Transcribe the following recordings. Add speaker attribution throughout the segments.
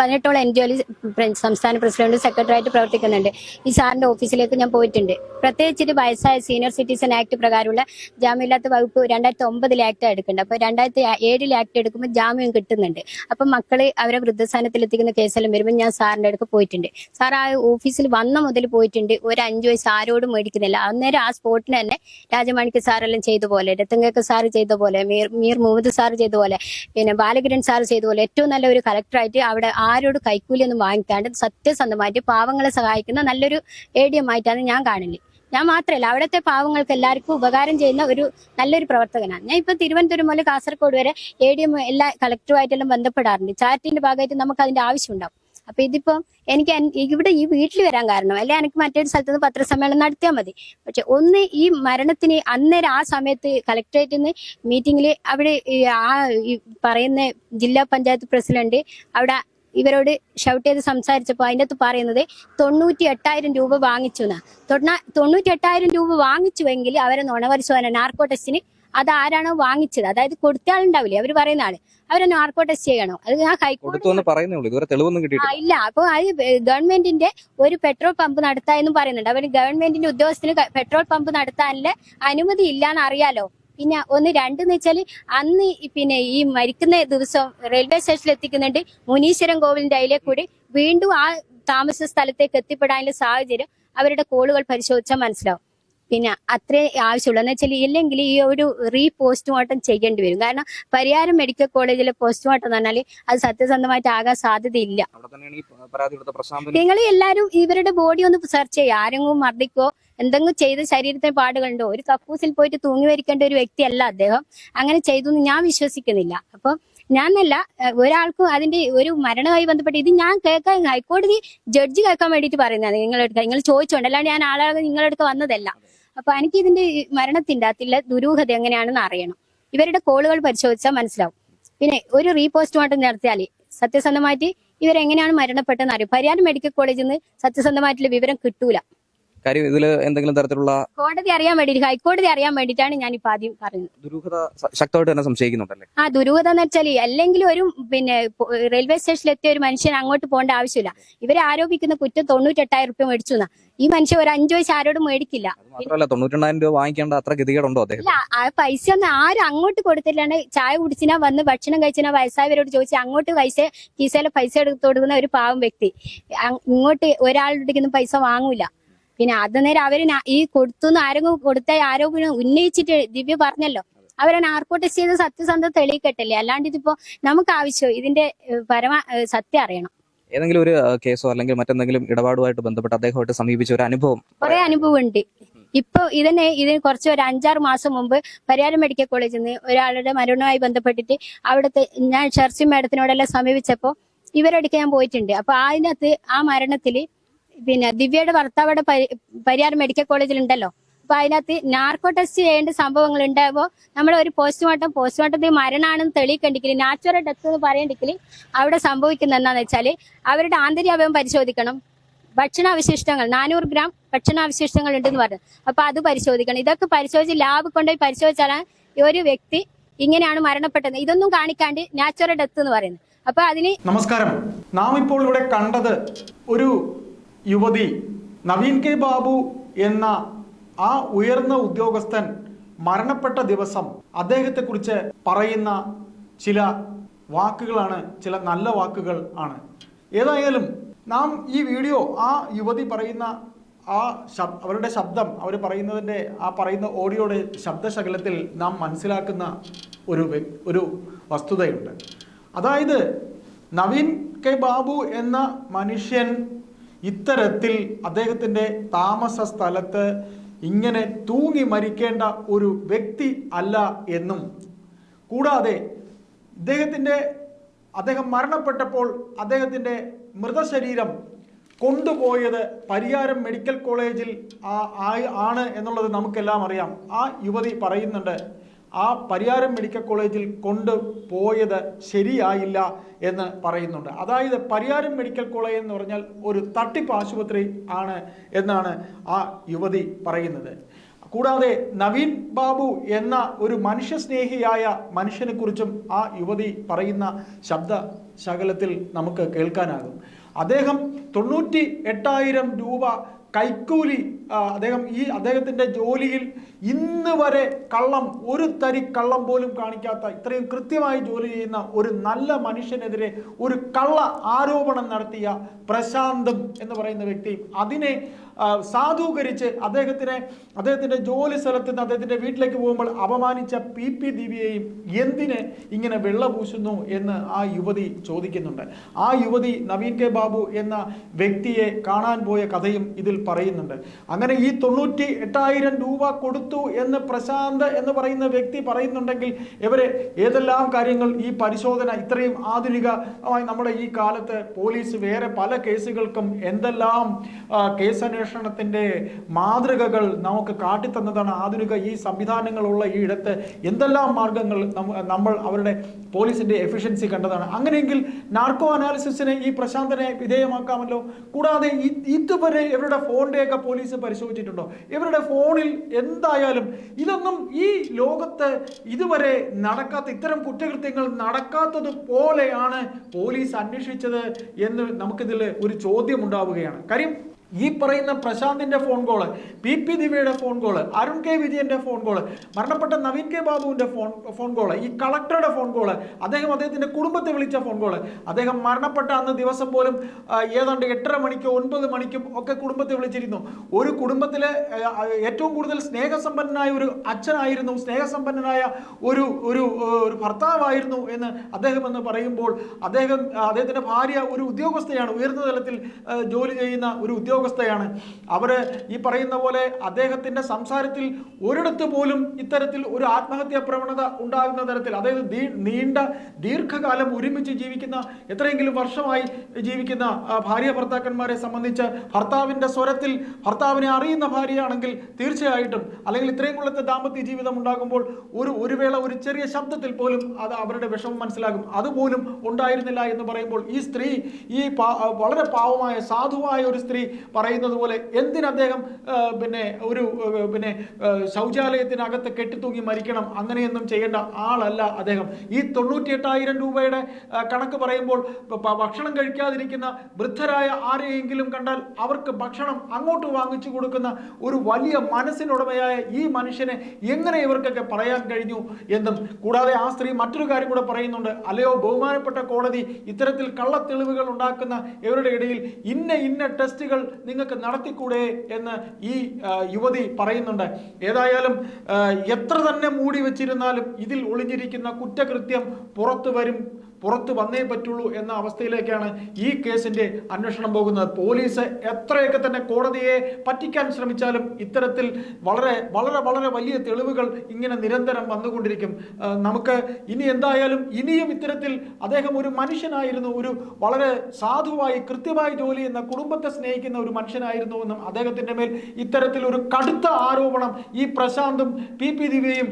Speaker 1: പതിനെട്ടോളം N G സംസ്ഥാന president secretary ആയിട്ട് പ്രവർത്തിക്കുന്നുണ്ട്. ഈ സാറിന്റെ ഓഫീസിലേക്ക് ഞാൻ പോയിട്ടുണ്ട്. പ്രത്യേകിച്ചിട്ട് വയസ്സായ സീനിയർ സിറ്റിസൺ ആക്ട് പ്രകാരമുള്ള ജാമ്യമില്ലാത്ത വകുപ്പ് രണ്ടായിരത്തി ഒമ്പതിൽ ആക്ട് എടുക്കുന്നുണ്ട്. അപ്പൊ രണ്ടായിരത്തി ഏഴിൽ ആക്ട് എടുക്കുമ്പോൾ ജാമ്യം കിട്ടുന്നുണ്ട്. അപ്പൊ മക്കൾ അവരെ വൃദ്ധസ്ഥാനത്തിൽ എത്തിക്കുന്ന കേസെല്ലാം വരുമ്പോൾ ഞാൻ സാറിന്റെ അടുത്ത് പോയിട്ടുണ്ട്. സാർ ആ ഓഫീസിൽ വന്ന മുതൽ പോയിട്ടുണ്ട്. ഒരു അഞ്ചു വയസ്സ് ആരോടും മേടിക്കുന്നില്ല. അന്നേരം ആ സ്പോട്ടിന് തന്നെ രാജമാണിക്ക് സാറെല്ലാം ചെയ്ത പോലെ രത്തങ്കക്ക് സാർ ചെയ്ത പോലെ മീർ മീർ മുഹമ്മദ് സാർ ചെയ്ത പോലെ പിന്നെ ബാലകിരൺ സാർ ചെയ്ത പോലെ ഏറ്റവും നല്ല ഒരു കളക്ടറായിട്ട് അവിടെ ആരോട് കൈക്കൂലി ഒന്നും വാങ്ങിക്കാണ്ട് സത്യസന്ധമായിട്ട് പാവങ്ങളെ സഹായിക്കുന്ന നല്ലൊരു എ ഡി എം ആയിട്ടാണ് ഞാൻ കാണുന്നത് ഞാൻ മാത്രമല്ല അവിടുത്തെ പാവങ്ങൾക്ക് എല്ലാവർക്കും ഉപകാരം ചെയ്യുന്ന ഒരു നല്ലൊരു പ്രവർത്തകനാണ്. ഞാൻ ഇപ്പൊ തിരുവനന്തപുരം മുതൽ കാസർഗോഡ് വരെ എ ഡി എം എല്ലാ കളക്ടറുമായിട്ടെല്ലാം ബന്ധപ്പെടാറുണ്ട്. ചാരിറ്റിന്റെ ഭാഗമായിട്ട് നമുക്ക് അതിന്റെ ആവശ്യമുണ്ടാവും. അപ്പൊ ഇതിപ്പോ എനിക്ക് ഇവിടെ ഈ വീട്ടിൽ വരാൻ കാരണം അല്ലെ എനിക്ക് മറ്റൊരു സ്ഥലത്ത് നിന്ന് പത്രസമ്മേളനം നടത്തിയാൽ മതി. പക്ഷെ ഒന്ന് ഈ മരണത്തിന് അന്നേരം ആ സമയത്ത് കളക്ടറേറ്റിൽ നിന്ന് മീറ്റിംഗിൽ അവിടെ ആ പറയുന്ന ജില്ലാ പഞ്ചായത്ത് പ്രസിഡന്റ് അവിടെ ഇവരോട് ഷൗട്ട് ചെയ്ത് സംസാരിച്ചപ്പോൾ അതിന്റെ അകത്ത് പറയുന്നത് തൊണ്ണൂറ്റി എട്ടായിരം രൂപ വാങ്ങിച്ചു എന്നാ തൊണ്ണ തൊണ്ണൂറ്റി എട്ടായിരം രൂപ വാങ്ങിച്ചുവെങ്കിൽ അവരെ നുണപരിശോധന നാർക്കോ ടെസ്റ്റിന് അത് ആരാണോ വാങ്ങിച്ചത്? അതായത് കൊടുത്ത ആളുണ്ടാവില്ലേ അവർ പറയുന്ന ആൾ. അവരെ നാർക്കോ ടെസ്റ്റ് ചെയ്യണോ? അത് ഞാൻ ഹൈക്കോടതി ഇല്ല. അപ്പൊ അത് ഗവൺമെന്റിന്റെ ഒരു പെട്രോൾ പമ്പ് നടത്താ എന്നും പറയുന്നുണ്ട്. അവർ ഗവൺമെന്റിന്റെ ഉദ്യോഗസ്ഥന് പെട്രോൾ പമ്പ് നടത്താനുള്ള അനുമതി ഇല്ലാന്ന് അറിയാലോ? പിന്നെ ഒന്ന് രണ്ടെന്ന് വെച്ചാൽ അന്ന് പിന്നെ ഈ മരിക്കുന്ന ദിവസം റെയിൽവേ സ്റ്റേഷനിൽ എത്തിക്കുന്നുണ്ട് മുനീശ്വരം കോവിലിന്റെ അതിലെ കൂടി വീണ്ടും ആ താമസ സ്ഥലത്തേക്ക് എത്തിപ്പെടാനുള്ള സാഹചര്യം അവരുടെ കോളുകൾ പരിശോധിച്ചാൽ മനസ്സിലാവും. പിന്നെ അത്രേ ആവശ്യമുള്ളൂ. എന്ന് വെച്ചാൽ ഇല്ലെങ്കിൽ ഈ ഒരു റീ പോസ്റ്റ്മോർട്ടം ചെയ്യേണ്ടി വരും. കാരണം പരിയാരം മെഡിക്കൽ കോളേജിലെ പോസ്റ്റ്മോർട്ടം എന്ന് പറഞ്ഞാൽ അത് സത്യസന്ധമായിട്ട് ആകാൻ സാധ്യതയില്ല. നിങ്ങൾ എല്ലാവരും ഇവരുടെ ബോഡി ഒന്ന് സെർച്ച് ചെയ്യുക ആരെങ്കിലും മർദ്ദിക്കോ എന്തെങ്കിലും ചെയ്ത് ശരീരത്തിന് പാടുകളുണ്ടോ? ഒരു കക്കൂസിൽ പോയിട്ട് തൂങ്ങി വരിക്കേണ്ട ഒരു വ്യക്തിയല്ല അദ്ദേഹം. അങ്ങനെ ചെയ്തു ഞാൻ വിശ്വസിക്കുന്നില്ല. അപ്പം ഞാനല്ല ഒരാൾക്കും അതിന്റെ ഒരു മരണവുമായി ബന്ധപ്പെട്ട് ഇത് ഞാൻ കേൾക്കാൻ ഹൈക്കോടതി ജഡ്ജി കേൾക്കാൻ വേണ്ടിയിട്ട് പറയുന്നതാണ് നിങ്ങളെടുത്ത് നിങ്ങൾ ചോദിച്ചോണ്ട് അല്ലാണ്ട് ഞാൻ ആളാകെ നിങ്ങളെടുത്ത് വന്നതല്ല. അപ്പൊ എനിക്ക് ഇതിന്റെ മരണത്തിന്റെ അകത്തുള്ള ദുരൂഹത എങ്ങനെയാണെന്ന് അറിയണം. ഇവരുടെ കോളുകൾ പരിശോധിച്ചാൽ മനസ്സിലാവും. പിന്നെ ഒരു റീപോസ്റ്റ്മോർട്ടം നടത്തിയാൽ സത്യസന്ധമായിട്ട് ഇവരെങ്ങനെയാണ് മരണപ്പെട്ടതെന്ന് അറിയും. പരിയാരം മെഡിക്കൽ കോളേജിൽ നിന്ന് സത്യസന്ധമായിട്ടുള്ള വിവരം കിട്ടൂല.
Speaker 2: കാര്യം ഇതിൽ എന്തെങ്കിലും തരത്തിലുള്ള
Speaker 1: കോടതി അറിയാൻ വേണ്ടിയിട്ട് ഹൈക്കോടതി അറിയാൻ വേണ്ടിയിട്ടാണ് ഞാൻ ഇപ്പൊ ആദ്യം പറഞ്ഞത്.
Speaker 2: ദുരൂഹത ശക്തമായിട്ട് തന്നെ സംശയിക്കുന്നുണ്ടല്ലേ?
Speaker 1: ആ ദുരൂഹത എന്ന് വെച്ചാൽ അല്ലെങ്കിൽ ഒരു പിന്നെ പൊ- റെയിൽവേ സ്റ്റേഷനിൽ എത്തിയ ഒരു മനുഷ്യൻ അങ്ങോട്ട് പോകേണ്ട ആവശ്യമില്ല. ഇവരെ ആരോപിക്കുന്ന കുറ്റം തൊണ്ണൂറ്റെട്ടായിരം റുപ്യ മേടിച്ചു എന്നാ ഈ മനുഷ്യൻ ഒരു അഞ്ചു വയസ്സ് ആരോടും മേടിക്കില്ല.
Speaker 2: അത് മാത്രമല്ല തൊണ്ണൂറ്റെണ്ണായിരം രൂപ വാങ്ങിക്കേണ്ട അത്ര ഗതികേടുണ്ടോ അദ്ദേഹം
Speaker 1: ഇല്ല ആ പൈസ ഒന്നും ആരും അങ്ങോട്ട് കൊടുത്തില്ലാണ്ട് ചായ കുടിച്ചിനാ വന്ന് ഭക്ഷണം കഴിച്ചിനാ വയസ്സായവരോട് ചോദിച്ചാൽ അങ്ങോട്ട് പൈസ കീസയിലെ പൈസ എടുത്ത് കൊടുക്കുന്ന ഒരു പാവം വ്യക്തി. അങ് ഇങ്ങോട്ട് ഒരാളുടെ പൈസ വാങ്ങൂല. പിന്നെ അത് നേരം അവർ ഈ കൊടുത്തുനിന്ന് ആരെങ്കിലും കൊടുത്ത ആരോപണം ഉന്നയിച്ചിട്ട് ദിവ്യ പറഞ്ഞല്ലോ. അവരെ നാർക്കോ ടെസ്റ്റ് ചെയ്ത് സത്യസന്ധത തെളിയിക്കട്ടല്ലേ? അല്ലാണ്ട് ഇതിപ്പോ നമുക്ക് ആവശ്യം ഇതിന്റെ പരമ സത്യം അറിയണം.
Speaker 2: ഏതെങ്കിലും ഒരു കേസോ അല്ലെങ്കിൽ മറ്റെന്തെങ്കിലും ഇടപാടുമായിട്ട് ബന്ധപ്പെട്ട് അദ്ദേഹമായിട്ട് സമീപിച്ച ഒരു അനുഭവം
Speaker 1: കുറെ അനുഭവം ഉണ്ട് ഇപ്പൊ ഇതിനെ ഇതിന് കുറച്ച് ഒരു അഞ്ചാറ് മാസം മുമ്പ് പരിയാരം മെഡിക്കൽ കോളേജിൽ നിന്ന് ഒരാളുടെ മരണവുമായി ബന്ധപ്പെട്ടിട്ട് അവിടുത്തെ ഞാൻ ഷർസി മാഡത്തിനോടെല്ലാം സമീപിച്ചപ്പോ ഇവരടുക്ക് ഞാൻ പോയിട്ടുണ്ട്. അപ്പൊ അതിനകത്ത് ആ മരണത്തിൽ പിന്നെ ദിവ്യയുടെ ഭർത്താവ് അവിടെ പരിയാർ മെഡിക്കൽ കോളേജിൽ ഉണ്ടല്ലോ അപ്പൊ അതിനകത്ത് നാർക്കോ ടെസ്റ്റ് ചെയ്യേണ്ട സംഭവങ്ങൾ ഉണ്ടാകുമ്പോൾ നമ്മൾ ഒരു പോസ്റ്റ്മോർട്ടം പോസ്റ്റ്മോർട്ടത്തിൽ മരണമാണെന്ന് തെളിയിക്കണ്ടെങ്കിൽ നാച്ചുറൽ ഡെത്ത് എന്ന് പറയണ്ടെങ്കിൽ അവിടെ സംഭവിക്കുന്ന എന്താന്ന് വെച്ചാൽ അവരുടെ ആന്തരികാവയവം പരിശോധിക്കണം. ഭക്ഷണാവശിഷ്ടങ്ങൾ നാനൂറ് ഗ്രാം ഭക്ഷണാവശിഷ്ടങ്ങൾ ഉണ്ടെന്ന് പറഞ്ഞു. അപ്പൊ അത് പരിശോധിക്കണം. ഇതൊക്കെ പരിശോധിച്ച് ലാബ് കൊണ്ടുപോയി പരിശോധിച്ചാലാണ് ഒരു വ്യക്തി ഇങ്ങനെയാണ് മരണപ്പെട്ടത്. ഇതൊന്നും കാണിക്കാണ്ട് നാച്ചുറൽ ഡെത്ത് എന്ന് പറയുന്നത്. അപ്പൊ അതിന്
Speaker 3: നമസ്കാരം. നാം ഇപ്പോൾ ഇവിടെ കണ്ടത് ഒരു യുവതി നവീൻ കെ ബാബു എന്ന ആ ഉയർന്ന ഉദ്യോഗസ്ഥൻ മരണപ്പെട്ട ദിവസം അദ്ദേഹത്തെക്കുറിച്ച് പറയുന്ന ചില വാക്കുകളാണ് ചില നല്ല വാക്കുകൾ ആണ്. ഏതായാലും നാം ഈ വീഡിയോ ആ യുവതി പറയുന്ന ആ ശബ് അവരുടെ ശബ്ദം അവർ പറയുന്നതിന്റെ ആ പറയുന്ന ഓഡിയോയുടെ ശബ്ദശകലത്തിൽ നാം മനസ്സിലാക്കുന്ന ഒരു ഒരു വസ്തുതയുണ്ട്. അതായത് നവീൻ കെ ബാബു എന്ന മനുഷ്യൻ ഇത്തരത്തിൽ അദ്ദേഹത്തിന്റെ താമസ സ്ഥലത്ത് ഇങ്ങനെ തൂങ്ങി മരിക്കേണ്ട ഒരു വ്യക്തി അല്ല എന്നും. കൂടാതെ ഇദ്ദേഹത്തിന്റെ അദ്ദേഹം മരണപ്പെട്ടപ്പോൾ അദ്ദേഹത്തിന്റെ മൃതശരീരം കൊണ്ടുപോയത് പരിയാരം മെഡിക്കൽ കോളേജിൽ ആ- ആണ് എന്നുള്ളത് നമുക്കെല്ലാം അറിയാം. ആ യുവതി പറയുന്നുണ്ട് ആ പരിയാരം മെഡിക്കൽ കോളേജിൽ കൊണ്ടുപോയത് ശരിയായില്ല എന്ന് പറയുന്നുണ്ട്. അതായത് പരിയാരം മെഡിക്കൽ കോളേജ് എന്ന് പറഞ്ഞാൽ ഒരു തട്ടിപ്പ് ആശുപത്രി ആണ് എന്നാണ് ആ യുവതി പറയുന്നത്. കൂടാതെ നവീൻ ബാബു എന്ന ഒരു മനുഷ്യസ്നേഹിയായ മനുഷ്യനെ കുറിച്ചും ആ യുവതി പറയുന്ന ശബ്ദ ശകലത്തിൽ നമുക്ക് കേൾക്കാനാകും. അദ്ദേഹം തൊണ്ണൂറ്റി എട്ടായിരം രൂപ കൈക്കൂലി അദ്ദേഹം ഈ അദ്ദേഹത്തിന്റെ ജോലിയിൽ ഇന്ന് വരെ കള്ളം ഒരു തരി കള്ളം പോലും കാണിക്കാത്ത ഇത്രയും കൃത്യമായി ജോലി ചെയ്യുന്ന ഒരു നല്ല മനുഷ്യനെതിരെ ഒരു കള്ള ആരോപണം നടത്തിയ പ്രശാന്തം എന്ന് പറയുന്ന വ്യക്തി അതിനെ സാധൂകരിച്ച് അദ്ദേഹത്തിനെ അദ്ദേഹത്തിന്റെ ജോലി സ്ഥലത്ത് നിന്ന് അദ്ദേഹത്തിന്റെ വീട്ടിലേക്ക് പോകുമ്പോൾ അപമാനിച്ച പി പി ദിവ്യയെയും എന്തിന് ഇങ്ങനെ വെള്ളപൂശുന്നു എന്ന് ആ യുവതി ചോദിക്കുന്നുണ്ട്. ആ യുവതി നവീൻ കെ ബാബു എന്ന വ്യക്തിയെ കാണാൻ പോയ കഥയും ഇതിൽ പറയുന്നുണ്ട്. അങ്ങനെ ഈ തൊണ്ണൂറ്റി എട്ടായിരം രൂപ കൊടുത്തു എന്ന് പ്രശാന്ത് എന്ന് പറയുന്ന വ്യക്തി പറയുന്നുണ്ടെങ്കിൽ ഇവരെ ഏതെല്ലാം കാര്യങ്ങൾ ഈ പരിശോധന ഇത്രയും ആധുനികമായി നമ്മുടെ ഈ കാലത്ത് പോലീസ് വേറെ പല കേസുകൾക്കും എന്തെല്ലാം ആ, കേസന്വേഷണത്തിന്റെ മാതൃകകൾ നമുക്ക് കാട്ടിത്തന്നതാണ്. ആധുനിക ഈ സംവിധാനങ്ങളുള്ള ഈ ഇടത്ത് എന്തെല്ലാം മാർഗങ്ങൾ നമ്മൾ അവരുടെ പോലീസിന്റെ എഫിഷ്യൻസി കണ്ടതാണ്. അങ്ങനെയെങ്കിൽ നാർക്കോ അനാലിസിസിനെ ഈ പ്രശാന്തനെ വിധേയമാക്കാമല്ലോ? കൂടാതെ ഇതുവരെ ഇവരുടെ ഫോണിന്റെയൊക്കെ പോലീസ് പരിശോധിച്ചിട്ടുണ്ടോ? ഇവരുടെ ഫോണിൽ എന്തായാലും ഇതൊന്നും ഈ ലോകത്ത് ഇതുവരെ നടക്കാത്ത ഇത്തരം കുറ്റകൃത്യങ്ങൾ നടക്കാത്തത് പോലെയാണ് പോലീസ് അന്വേഷിച്ചത് എന്ന് നമുക്കിതിൽ ഒരു ചോദ്യം ഉണ്ടാവുകയാണ് കാര്യം ഈ പറയുന്ന പ്രശാന്തിന്റെ ഫോൺ കോൾ പി പി ദിവ്യയുടെ ഫോൺ കോൾ അരുൺ കെ വിജയന്റെ ഫോൺ കോൾ മരണപ്പെട്ട നവീൻ കെ ബാബുവിന്റെ ഫോൺ ഫോൺ കോൾ ഈ കളക്ടറുടെ ഫോൺ കോൾ അദ്ദേഹം അദ്ദേഹത്തിന്റെ കുടുംബത്തെ വിളിച്ച ഫോൺ കോൾ അദ്ദേഹം മരണപ്പെട്ട അന്ന് ദിവസം പോലും ഏതാണ്ട് എട്ടര മണിക്കോ ഒൻപത് മണിക്കും ഒക്കെ കുടുംബത്തെ വിളിച്ചിരുന്നു. ഒരു കുടുംബത്തിലെ ഏറ്റവും കൂടുതൽ സ്നേഹസമ്പന്നനായ ഒരു അച്ഛനായിരുന്നു സ്നേഹസമ്പന്നനായ ഒരു ഒരു ഒരു ഭർത്താവായിരുന്നു എന്ന് അദ്ദേഹം എന്ന് പറയുമ്പോൾ അദ്ദേഹം അദ്ദേഹത്തിന്റെ ഭാര്യ ഒരു ഉദ്യോഗസ്ഥയാണ് ഉയർന്ന തലത്തിൽ ജോലി ചെയ്യുന്ന ഒരു ഉദ്യോഗസ്ഥയാണ്. അവർ ഈ പറയുന്ന പോലെ അദ്ദേഹത്തിന്റെ സംസാരത്തിൽ ഒരിടത്ത് പോലും ഇത്തരത്തിൽ ഒരു ആത്മഹത്യാ പ്രവണത ഉണ്ടാകുന്ന തരത്തിൽ അതായത് നീണ്ട ദീർഘകാലം ഒരുമിച്ച് ജീവിക്കുന്ന എത്രയെങ്കിലും വർഷമായി ജീവിക്കുന്ന ഭാര്യ ഭർത്താക്കന്മാരെ സംബന്ധിച്ച് ഭർത്താവിന്റെ സ്വരത്തിൽ ഭർത്താവിനെ അറിയുന്ന ഭാര്യയാണെങ്കിൽ തീർച്ചയായിട്ടും അല്ലെങ്കിൽ ഇത്രയും കൊള്ളത്തെ ദാമ്പത്യ ജീവിതം ഉണ്ടാകുമ്പോൾ ഒരു ഒരു വേള ഒരു ചെറിയ ശബ്ദത്തിൽ പോലും അത് അവരുടെ വിഷമം മനസ്സിലാകും. അതുപോലും ഉണ്ടായിരുന്നില്ല എന്ന് പറയുമ്പോൾ ഈ സ്ത്രീ ഈ വളരെ പാവമായ സാധുവായ ഒരു സ്ത്രീ പറയുന്നത് പോലെ എന്തിന് അദ്ദേഹം പിന്നെ ഒരു പിന്നെ ശൗചാലയത്തിനകത്ത് കെട്ടിത്തൂങ്ങി മരിക്കണം അങ്ങനെയൊന്നും ചെയ്യേണ്ട ആളല്ല അദ്ദേഹം. ഈ തൊണ്ണൂറ്റി എട്ടായിരം രൂപയുടെ കണക്ക് പറയുമ്പോൾ ഭക്ഷണം കഴിക്കാതിരിക്കുന്ന വൃദ്ധരായ ആരെയെങ്കിലും കണ്ടാൽ അവർക്ക് ഭക്ഷണം അങ്ങോട്ട് വാങ്ങിച്ചു കൊടുക്കുന്ന ഒരു വലിയ മനസ്സിനുടമയായ ഈ മനുഷ്യനെ എങ്ങനെ ഇവർക്കൊക്കെ പറയാൻ കഴിഞ്ഞു എന്നും. കൂടാതെ ആ സ്ത്രീ മറ്റൊരു കാര്യം കൂടെ പറയുന്നുണ്ട്. അല്ലയോ ബഹുമാനപ്പെട്ട കോടതി ഇത്തരത്തിൽ കള്ളത്തെളിവുകൾ ഉണ്ടാക്കുന്ന ഇവരുടെ ഇടയിൽ ഇന്ന ഇന്ന ടെസ്റ്റുകൾ നിങ്ങൾക്ക് നടത്തിക്കൂടെ എന്ന് ഈ യുവതി പറയുന്നുണ്ട്. ഏതായാലും എത്ര തന്നെ മൂടി വെച്ചിരുന്നാലും ഇതിൽ ഒളിഞ്ഞിരിക്കുന്ന കുറ്റകൃത്യം പുറത്തു വരും പുറത്തു വന്നേ പറ്റുള്ളൂ എന്ന അവസ്ഥയിലേക്കാണ് ഈ കേസിന്റെ അന്വേഷണം പോകുന്നത്. പോലീസ് എത്രയൊക്കെ തന്നെ കോടതിയെ പറ്റിക്കാൻ ശ്രമിച്ചാലും ഇത്തരത്തിൽ വളരെ വളരെ വളരെ വലിയ തെളിവുകൾ ഇങ്ങനെ നിരന്തരം വന്നുകൊണ്ടിരിക്കും. നമുക്ക് ഇനി എന്തായാലും ഇനിയും ഇത്തരത്തിൽ അദ്ദേഹം ഒരു മനുഷ്യനായിരുന്നു ഒരു വളരെ സാധുവായി കൃത്യമായി ജോലി ചെയ്യുന്ന കുടുംബത്തെ സ്നേഹിക്കുന്ന ഒരു മനുഷ്യനായിരുന്നു എന്നും അദ്ദേഹത്തിന്റെ മേൽ ഇത്തരത്തിൽ ഒരു കടുത്ത ആരോപണം ഈ പ്രശാന്തും പി പി ദിവ്യയും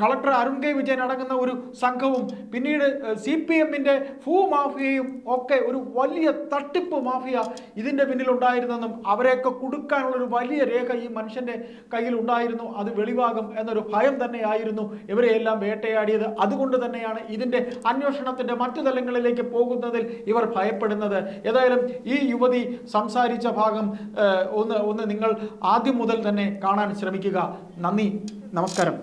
Speaker 3: കളക്ടർ അരുൺ കെ വിജയൻ അടങ്ങുന്ന ഒരു സംഘവും പിന്നീട് സി പി എമ്മിന്റെ ഭൂ മാഫിയയും ഒക്കെ ഒരു വലിയ തട്ടിപ്പ് മാഫിയ ഇതിന്റെ പിന്നിൽ ഉണ്ടായിരുന്നെന്നും അവരെയൊക്കെ കൊടുക്കാനുള്ളൊരു വലിയ രേഖ ഈ മനുഷ്യന്റെ കയ്യിൽ ഉണ്ടായിരുന്നു അത് വെളിവാകും എന്നൊരു ഭയം തന്നെയായിരുന്നു ഇവരെയെല്ലാം വേട്ടയാടിയത്. അതുകൊണ്ട് തന്നെയാണ് ഇതിന്റെ അന്വേഷണത്തിന്റെ മറ്റു തലങ്ങളിലേക്ക് പോകുന്നതിൽ ഇവർ ഭയപ്പെടുന്നത്. ഏതായാലും ഈ യുവതി സംസാരിച്ച ഭാഗം ഒന്ന് ഒന്ന് നിങ്ങൾ ആദ്യം മുതൽ തന്നെ കാണാൻ ശ്രമിക്കുക. നന്ദി. നമസ്കാരം.